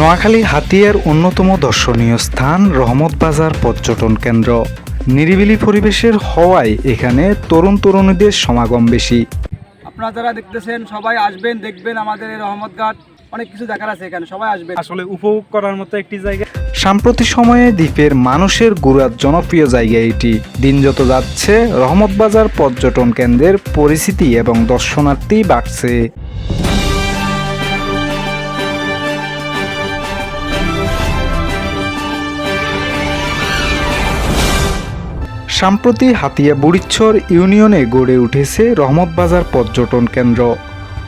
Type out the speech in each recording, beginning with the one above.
নোয়াখালী হাতিয়ার অন্যতম দর্শনীয় স্থান রহমত বাজার পর্যটন কেন্দ্র। নিরিবিলি পরিবেশের হওয়ায় এখানে তরুণ তরুণীদের সমাগম বেশি। আপনারা যারা দেখতেছেন সবাই আসবেন দেখবেন আমাদের এই রহমত ঘাট। অনেক কিছু দেখার আছে এখানে সবাই আসবেন। আসলে উপভোগ করার মতো একটি জায়গা। সাম্প্রতিক সময়ে দ্বীপের মানুষের গুড়ার জনপ্রিয় জায়গা এটি। দিন যত যাচ্ছে রহমত বাজার পর্যটন কেন্দ্রের পরিচিতি এবং দর্শনার্থী বাড়ছে। সম্প্রতি হাতিয়া বুড়িচ্ছর ইউনিয়নে গড়ে উঠেছে রহমত বাজার পর্যটন কেন্দ্র।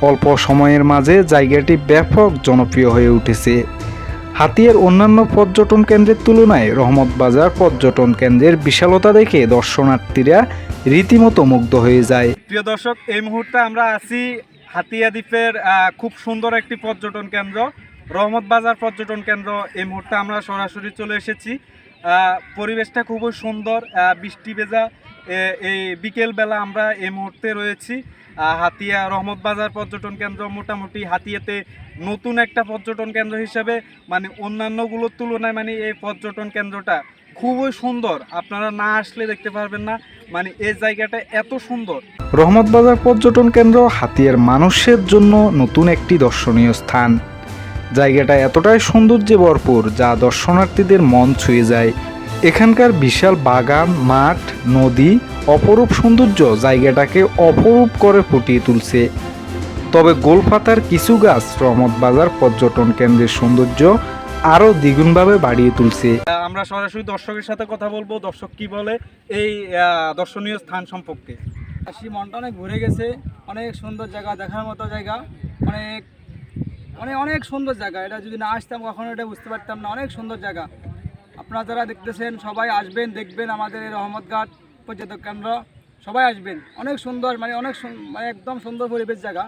অল্প সময়ের মাঝে জায়গাটি ব্যাপক জনপ্রিয় হয়ে উঠেছে। হাতিয়ার অন্যান্য পর্যটন কেন্দ্রের তুলনায় রহমত বাজার পর্যটন কেন্দ্রের বিশালতা দেখে দর্শনার্থীরা রীতিমতো মুগ্ধ হয়ে যায়। প্রিয় দর্শক, এই মুহূর্তে আমরা আছি হাতিয়া দ্বীপের খুব সুন্দর একটি পর্যটন কেন্দ্র, রহমত বাজার পর্যটন কেন্দ্র। এই মুহূর্তে আমরা সরাসরি চলে এসেছি। পরিবেশটা খুবই সুন্দর বৃষ্টি ভেজা এই বিকেলবেলা আমরা এই মুহূর্তে রয়েছি হাতিয়া রহমত বাজার পর্যটন কেন্দ্র, মোটামুটি হাতিয়াতে নতুন একটা পর্যটন কেন্দ্র হিসেবে মানে অন্যান্যগুলোর তুলনায় মানে এই পর্যটন কেন্দ্রটা খুবই সুন্দর। আপনারা না আসলে দেখতে পারবেন না মানে এই জায়গাটা এত সুন্দর। রহমত বাজার পর্যটন কেন্দ্র হাতিয়ার মানুষের জন্য নতুন একটি দর্শনীয় স্থান। জায়গাটা এতটাই সৌন্দর্যে ভরপুর যা দর্শনার্থীদের মন ছুঁয়ে যায়। এখানকার বিশাল বাগান মাঠ নদী অপরূপ সৌন্দর্য জায়গাটাকে অপরূপ করে ফুটিয়ে তুলছে। তবে গোলপাতার কিছু গাছ রহমত বাজার পর্যটন কেন্দ্রের সৌন্দর্য আরও দ্বিগুণভাবে বাড়িয়ে তুলছে। আমরা সরাসরি দর্শকের সাথে কথা বলব। দর্শক কি বলে এই দর্শনীয় স্থান সম্পর্কে? আসি মনটা অনেক ঘুরে গেছে। অনেক সুন্দর জায়গা দেখার মতো জায়গা। অনেক মানে অনেক সুন্দর জায়গা। এটা যদি না আসতাম কখনো এটা বুঝতে পারতাম না। অনেক সুন্দর জায়গা। আপনারা যারা দেখতেছেন, সবাই আসবেন, দেখবেন আমাদের এই রহমত ঘাট পর্যটক কেন্দ্র। সবাই আসবেন। অনেক সুন্দর মানে অনেক মানে একদম সুন্দর পরিবেশ জায়গা।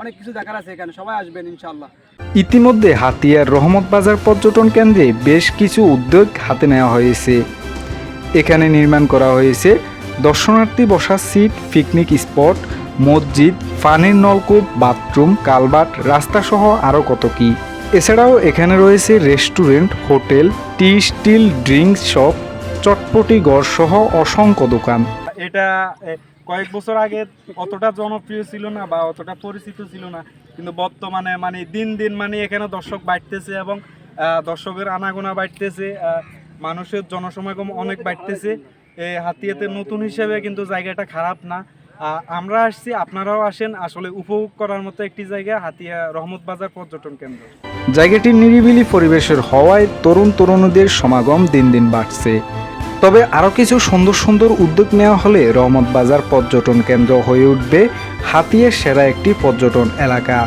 অনেক কিছু দেখার আছে এখানে। সবাই আসবেন ইনশাল্লাহ ইতিমধ্যে হাতিয়ার রহমত বাজার পর্যটন কেন্দ্রে বেশ কিছু উদ্যোগ হাতে নেওয়া হয়েছে। এখানে নির্মাণ করা হয়েছে দর্শনার্থী বসার সিট, পিকনিক স্পট মসজিদ, পানির নলকূপ, বাথরুম, কালবাট, রাস্তাসহ আরও কত কি। এছাড়াও এখানে রয়েছে restaurant, hotel, tea stall drinks shop, chotpoti গড় সহ অসংখ্য দোকান। এটা কয়েক বছর আগে অতটা জনপ্রিয় ছিল না বা অতটা পরিচিত ছিল না, কিন্তু বর্তমানে মানে দিন দিন মানে এখানে দর্শক বাড়তেছে এবং দর্শকের আনাগোনা বাড়তেছে মানুষের জনসমাগম অনেক বাড়তেছে। হাতিয়াতে নতুন হিসেবে কিন্তু জায়গাটা খারাপ না। আমরা আসছি, আপনারাও আসেন। আসলে উপভোগ করার মতো একটি জায়গা, হাতিয়া রহমত বাজার পর্যটন কেন্দ্র। জায়গাটির নিরিবিলি পরিবেশের হওয়ায় তরুণ তরুণীদের সমাগম দিন দিন বাড়ছে। তবে আরও কিছু সুন্দর সুন্দর উদ্যোগ নেওয়া হলে রহমত বাজার পর্যটন কেন্দ্র হয়ে উঠবে হাতিয়ে সেরা একটি পর্যটন এলাকা।